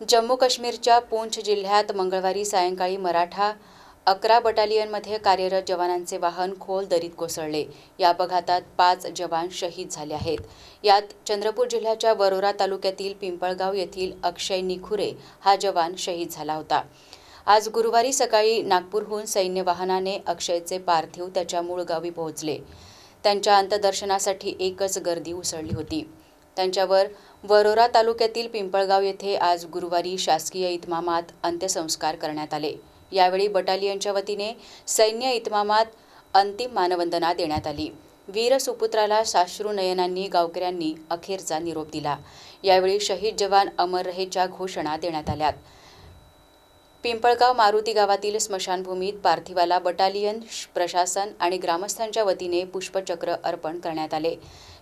जम्मू काश्मीरच्या पूंछ जिल्ह्यात मंगळवारी सायंकाळी मराठा अकरा बटालियनमध्ये कार्यरत जवानांचे वाहन खोल दरीत कोसळले. या अपघातात पाच जवान शहीद झाले आहेत. यात चंद्रपूर जिल्ह्याच्या वरोरा तालुक्यातील पिंपळगाव येथील अक्षय निखुरे हा जवान शहीद झाला होता. आज गुरुवारी सकाळी नागपूरहून सैन्य वाहनाने अक्षयचे पार्थिव त्याच्या मूळ गावी पोहोचले. त्यांच्या अंत्यदर्शनासाठी एकच गर्दी उसळली होती. त्यांच्यावर वरोरा तालुक्यातील पिंपळगाव येथे आज गुरुवारी शासकीय इतमामात अंत्यसंस्कार करण्यात आले. यावेळी बटालियनच्या वतीने सैन्य इतमामात अंतिम मानवंदना देण्यात आली. वीर सुपुत्राला साश्रू नयनांनी गावकऱ्यांनी अखेरचा निरोप दिला. यावेळी शहीद जवान अमर रहेच्या घोषणा देण्यात आल्यात. पिंपळगाव मारुती गावातील स्मशानभूमीत पार्थिवाला बटालियन श- प्रशासन आणि ग्रामस्थांच्या वतीने पुष्पचक्र अर्पण करण्यात आले.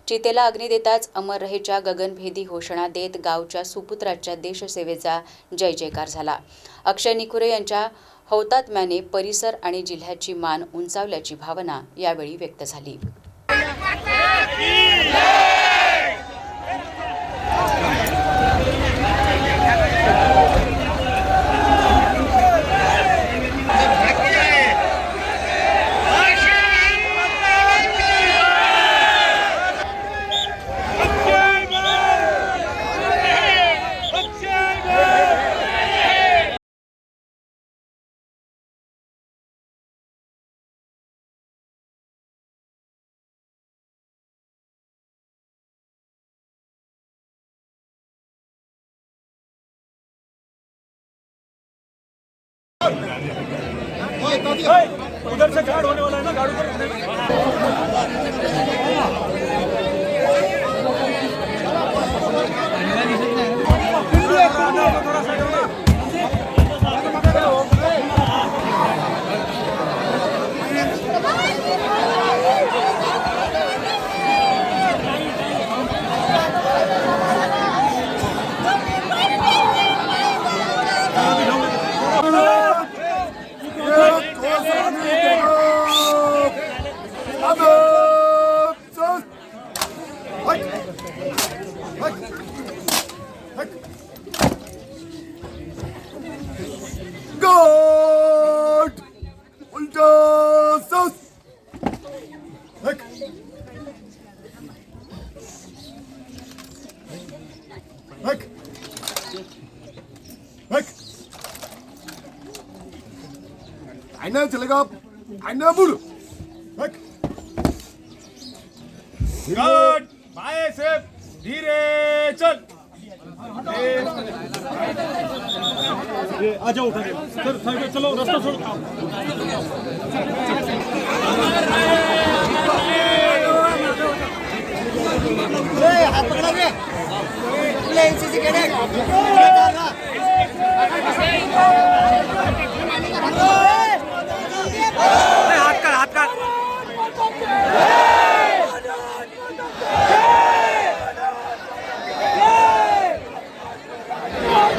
चितेला अग्नी देताच अमर रहेच्या गगनभेदी घोषणा देत गावच्या सुपुत्राच्या देशसेवेचा जय जयकार झाला. अक्षय निखुरे यांच्या हौतात्म्याने परिसर आणि जिल्ह्याची मान उंचावल्याची भावना यावेळी व्यक्त झाली. उधर से गार्ड होने वाला है ना गार्ड उधर Gott! Und das ist... Weg! Weg! Weg! Einer Telegraph, einer Bude! Weg! Guard बाएं से धीरे चल आ जाओ उधर सर साइड में चलो रास्ता छोड़ो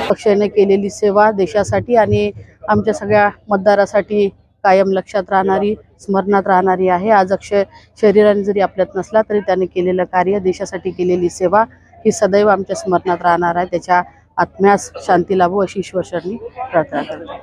पक्षाने केलेली सेवा देशासाठी आणि आमच्या सगळ्या मतदारासाठी कायम लक्षात राहणारी स्मरणात राहणारी आहे. आज अक्षय शरीराने जरी आपल्यात नसला तरी त्याने केलेलं कार्य देशासाठी केलेली सेवा ही सदैव आमच्या स्मरणात राहणार आहे. त्याच्या आत्म्यास शांती लाभो अशी ईश्वर शरणी प्रार्थना करते.